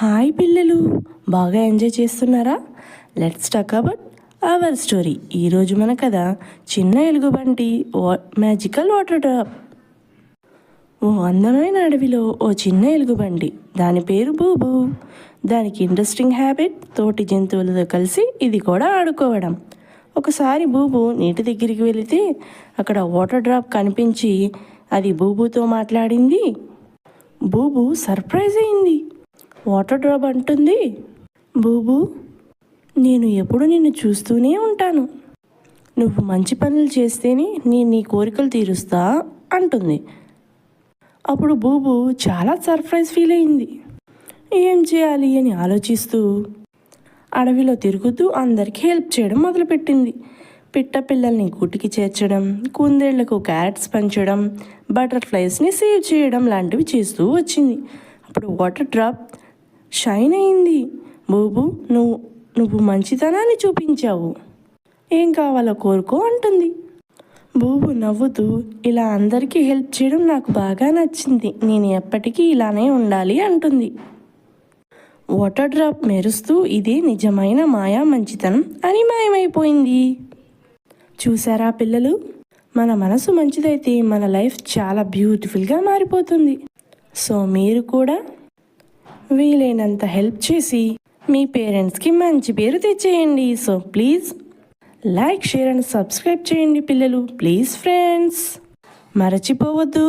Hi పిల్లలు బాగా enjoy చేస్తున్నారా? Let's talk about our story ఈరోజు మన కథ చిన్న ఎలుగుబంటి మ్యాజికల్ వాటర్ డ్రాప్ ఓ అందమైన అడవిలో ఓ చిన్న ఎలుగుబంటి. దాని పేరు బూబు. దానికి ఇంట్రెస్టింగ్ హ్యాబిట్ తోటి జంతువులతో కలిసి ఇది కూడా ఆడుకోవడం. ఒకసారి బూబు నీటి దగ్గరికి వెళితే అక్కడ వాటర్ డ్రాప్ కనిపించి అది బూబుతో మాట్లాడింది. బూబు సర్ప్రైజ్ అయింది. వాటర్ డ్రాప్ అంటుంది. బూబు నేను ఎప్పుడు నిన్ను చూస్తూనే ఉంటాను. నువ్వు మంచి పనులు చేస్తేనే నేను నీ కోరికలు తీరుస్తా అంటుంది. అప్పుడు బూబు చాలా సర్ప్రైజ్ ఫీల్ అయింది. ఏం చేయాలి? అని ఆలోచిస్తూ అడవిలో తిరుగుతూ అందరికీ హెల్ప్ చేయడం మొదలుపెట్టింది. పిట్ట పిల్లల్ని గూటికి చేర్చడం కుందేళ్ళకు క్యారెట్స్ పంచడం బటర్ఫ్లైస్ని సేవ్ చేయడం లాంటివి చేస్తూ వచ్చింది. అప్పుడు వాటర్ డ్రాప్ షైన్ అయింది. బూబు నువ్వు నువ్వు మంచితనాన్ని చూపించావు. ఏం కావాలో కోరుకో అంటుంది. బూబు నవ్వుతూ ఇలా అందరికీ హెల్ప్ చేయడం నాకు బాగా నచ్చింది. నేను ఎప్పటికీ ఇలానే ఉండాలి అంటుంది. వాటర్ డ్రాప్ మెరుస్తూ ఇదే నిజమైన మాయా మంచితనం అని మాయమైపోయింది. చూసారా పిల్లలు? మన మనసు మంచిదైతే మన లైఫ్ చాలా బ్యూటిఫుల్గా మారిపోతుంది. సో మీరు కూడా వీలైనంత హెల్ప్ చేసి మీ పేరెంట్స్కి మంచి పేరు తెచ్చేయండి. So please like share and subscribe చేయండి పిల్లలు. Please friends మరచిపోవద్దు.